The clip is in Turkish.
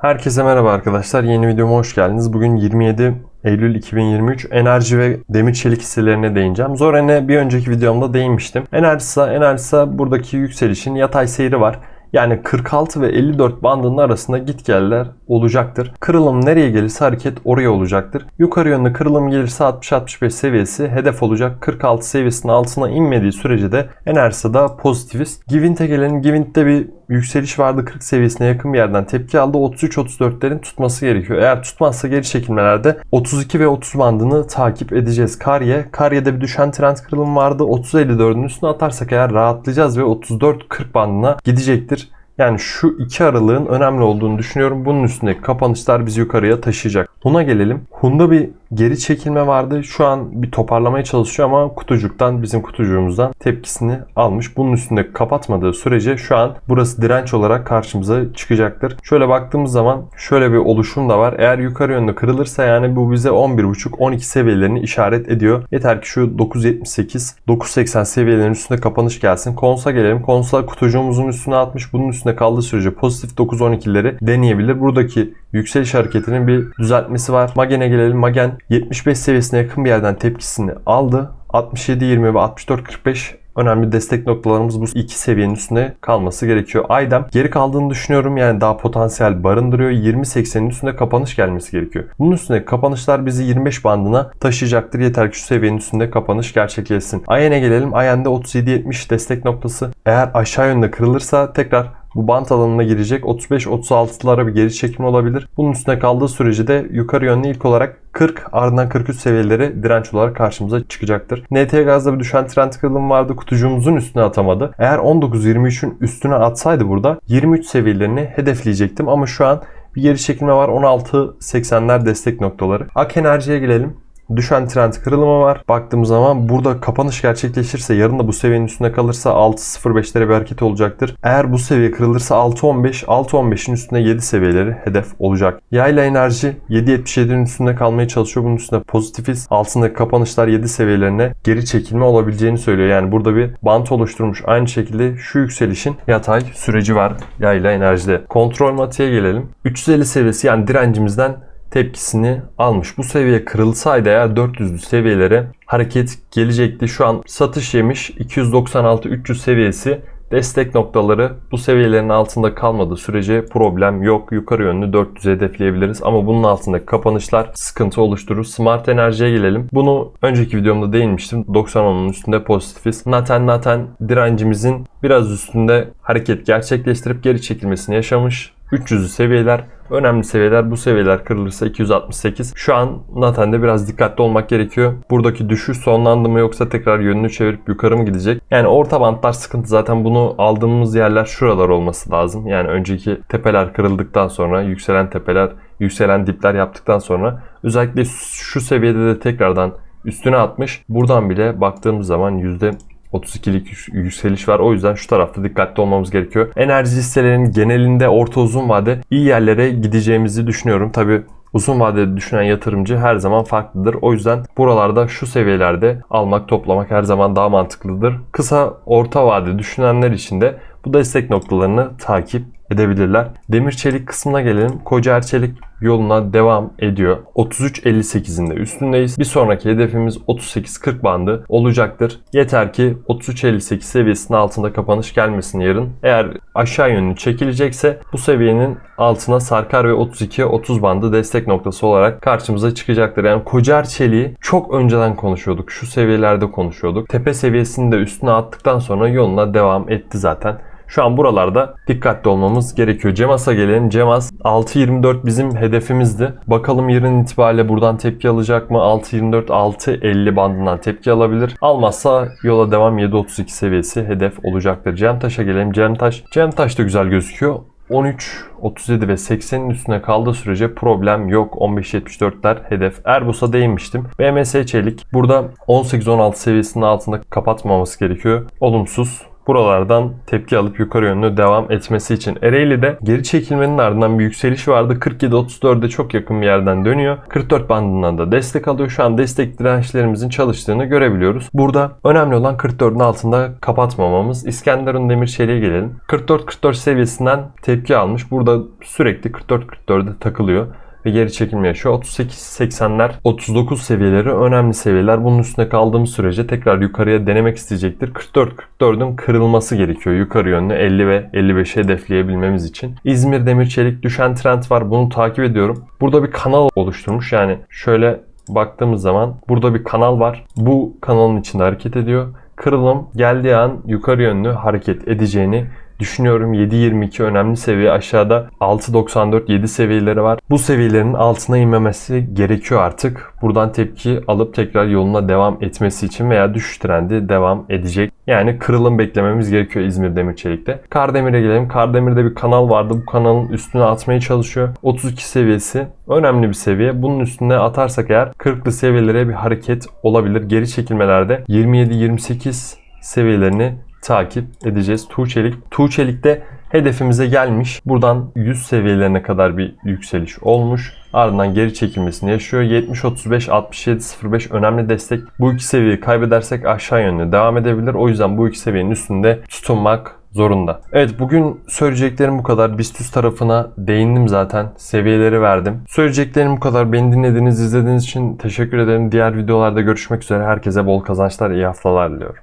Herkese merhaba arkadaşlar. Yeni videoma hoş geldiniz. Bugün 27 Eylül 2023 enerji ve demir çelik hisselerine değineceğim. Zoren'e bir önceki videomda değinmiştim. Enerjisa, Enerjisa buradaki yükselişin yatay seyri var. Yani 46 ve 54 bandının arasında git geller olacaktır. Kırılım nereye gelirse hareket oraya olacaktır. Yukarı yönlü kırılım gelirse 60-65 seviyesi hedef olacak. 46 seviyesinin altına inmediği sürece de Enerjisa'da pozitifiz. Givint'e gelelim. Givint'te bir yükseliş vardı 40 seviyesine yakın bir yerden tepki aldı. 33-34'lerin tutması gerekiyor. Eğer tutmazsa geri çekilmelerde 32 ve 30 bandını takip edeceğiz. Karye. Karye'de bir düşen trend kırılım vardı. 30-54'ün üstüne atarsak eğer rahatlayacağız ve 34-40 bandına gidecektir. Yani şu iki aralığın önemli olduğunu düşünüyorum. Bunun üstündeki kapanışlar bizi yukarıya taşıyacak. Buna gelelim. Hunda bir geri çekilme vardı. Şu an bir toparlamaya çalışıyor ama kutucuktan bizim kutucuğumuzdan tepkisini almış. Bunun üstünde kapatmadığı sürece şu an burası direnç olarak karşımıza çıkacaktır. Şöyle baktığımız zaman şöyle bir oluşum da var. Eğer yukarı yönde kırılırsa yani bu bize 11.5-12 seviyelerini işaret ediyor. Yeter ki şu 9.78 9.80 seviyelerin üstünde kapanış gelsin. Konsa gelelim. Konsa kutucuğumuzun üstüne atmış. Bunun üstünde kaldığı sürece pozitif 9.12'leri deneyebilir. Buradaki yükseliş hareketinin bir düzeltmesi var. Magen'e gelelim. Magen 75 seviyesine yakın bir yerden tepkisini aldı. 67-20 ve 64-45 önemli destek noktalarımız bu iki seviyenin üstünde kalması gerekiyor. Aydem geri kaldığını düşünüyorum. Yani daha potansiyel barındırıyor. 20-80'in üstünde kapanış gelmesi gerekiyor. Bunun üstünde kapanışlar bizi 25 bandına taşıyacaktır. Yeter ki şu seviyenin üstünde kapanış gerçekleşsin. Ayen'e gelelim. Ayen'de 37-70 destek noktası. Eğer aşağı yönde kırılırsa tekrar bu bant alanına girecek 35-36'lara bir geri çekilme olabilir. Bunun üstüne kaldığı sürece de yukarı yönlü ilk olarak 40 ardından 43 seviyeleri direnç olarak karşımıza çıkacaktır. NT gazda bir düşen trend kırılım vardı. Kutucuğumuzun üstüne atamadı. Eğer 19-23'ün üstüne atsaydı burada 23 seviyelerini hedefleyecektim ama şu an bir geri çekilme var. 16-80'ler destek noktaları. Ak enerjiye gelelim düşen trend kırılımı var. Baktığımız zaman burada kapanış gerçekleşirse yarın da bu seviyenin üstünde kalırsa 6.05'lere bir hareket olacaktır. Eğer bu seviye kırılırsa 6.15, 6.15'in üstünde 7 seviyeleri hedef olacak. Yayla enerji 7.77'nin üstünde kalmaya çalışıyor. Bunun üstünde pozitifiz. Altındaki kapanışlar 7 seviyelerine geri çekilme olabileceğini söylüyor. Yani burada bir bant oluşturmuş. Aynı şekilde şu yükselişin yatay süreci var yayla enerjide. Kontrol matiğe gelelim. 350 seviyesi yani direncimizden tepkisini almış. Bu seviye kırılsaydı eğer 400'lü seviyelere hareket gelecekti. Şu an satış yemiş 296-300 seviyesi destek noktaları bu seviyelerin altında kalmadığı sürece problem yok. Yukarı yönlü 400 hedefleyebiliriz ama bunun altındaki kapanışlar sıkıntı oluşturur. Smart enerjiye gelelim. Bunu önceki videomda değinmiştim. 90 üstünde pozitifiz. Naten Naten direncimizin biraz üstünde hareket gerçekleştirip geri çekilmesini yaşamış. 300'lü seviyeler önemli seviyeler. Bu seviyeler kırılırsa 268. Şu an Naten'de biraz dikkatli olmak gerekiyor. Buradaki düşüş sonlandı mı yoksa tekrar yönünü çevirip yukarı mı gidecek? Yani orta bantlar sıkıntı. Zaten bunu aldığımız yerler şuralar olması lazım. Yani önceki tepeler kırıldıktan sonra yükselen tepeler, yükselen dipler yaptıktan sonra özellikle şu seviyede de tekrardan üstüne atmış. Buradan bile baktığımız zaman yüzde 32'lik yükseliş var. O yüzden şu tarafta dikkatli olmamız gerekiyor. Enerji hisselerinin genelinde orta uzun vade iyi yerlere gideceğimizi düşünüyorum. Tabi uzun vadede düşünen yatırımcı her zaman farklıdır. O yüzden buralarda şu seviyelerde almak toplamak her zaman daha mantıklıdır. Kısa orta vade düşünenler için de bu destek noktalarını takip edebilirler. Demir çelik kısmına gelelim. Kocaer çelik yoluna devam ediyor. 33.58'inde üstündeyiz. Bir sonraki hedefimiz 38.40 bandı olacaktır. Yeter ki 33.58 seviyesinin altında kapanış gelmesin yarın. Eğer aşağı yönlü çekilecekse bu seviyenin altına sarkar ve 32-30 bandı destek noktası olarak karşımıza çıkacaktır. Yani Kocaer çeliği çok önceden konuşuyorduk. Şu seviyelerde konuşuyorduk. Tepe seviyesini de üstüne attıktan sonra yoluna devam etti zaten. Şu an buralarda dikkatli olmamız gerekiyor. Cemas'a gelelim. Cemas 6.24 bizim hedefimizdi. Bakalım yarın itibariyle buradan tepki alacak mı? 6.24 6.50 bandından tepki alabilir. Almazsa yola devam 7.32 seviyesi hedef olacaktır. Cemtaş'a gelelim. Cemtaş. Cemtaş da güzel gözüküyor. 13, 37 ve 80'in üstüne kaldığı sürece problem yok. 15-74'ler hedef. Erbus'a değinmiştim. BMS Çelik burada 18-16 seviyesinin altında kapatmaması gerekiyor. Olumsuz buralardan tepki alıp yukarı yönlü devam etmesi için. Ereğli'de geri çekilmenin ardından bir yükseliş vardı. 47-34'e çok yakın bir yerden dönüyor. 44 bandından da destek alıyor. Şu an destek dirençlerimizin çalıştığını görebiliyoruz. Burada önemli olan 44'ün altında kapatmamamız. İskenderun demir çeliğe gelelim. 44-44 seviyesinden tepki almış. Burada sürekli 44-44'e takılıyor ve geri çekilme yaşıyor. 38-80'ler, 39 seviyeleri önemli seviyeler. Bunun üstüne kaldığımız sürece tekrar yukarıya denemek isteyecektir. 44-44'ün kırılması gerekiyor yukarı yönlü 50 ve 55'e hedefleyebilmemiz için. İzmir Demir Çelik düşen trend var. Bunu takip ediyorum. Burada bir kanal oluşturmuş. Yani şöyle baktığımız zaman burada bir kanal var. Bu kanalın içinde hareket ediyor. Kırılım geldiği an yukarı yönlü hareket edeceğini düşünüyorum. 7.22 önemli seviye. Aşağıda 6.94 7 seviyeleri var. Bu seviyelerin altına inmemesi gerekiyor artık. Buradan tepki alıp tekrar yoluna devam etmesi için veya düşüş trendi devam edecek. Yani kırılım beklememiz gerekiyor İzmir Demir Çelik'te. Kardemir'e gelelim. Kardemir'de bir kanal vardı. Bu kanalın üstüne atmaya çalışıyor. 32 seviyesi önemli bir seviye. Bunun üstüne atarsak eğer 40'lı seviyelere bir hareket olabilir. Geri çekilmelerde 27-28 seviyelerini takip edeceğiz. Tuğçelik. Tuğçelik'te hedefimize gelmiş. Buradan 100 seviyelerine kadar bir yükseliş olmuş. Ardından geri çekilmesini yaşıyor. 70-35, 67-05 önemli destek. Bu iki seviyeyi kaybedersek aşağı yönlü devam edebilir. O yüzden bu iki seviyenin üstünde tutunmak zorunda. Evet bugün söyleyeceklerim bu kadar. BIST tarafına değindim zaten. Seviyeleri verdim. Söyleyeceklerim bu kadar. Beni dinlediğiniz, izlediğiniz için teşekkür ederim. Diğer videolarda görüşmek üzere. Herkese bol kazançlar, iyi haftalar diliyorum.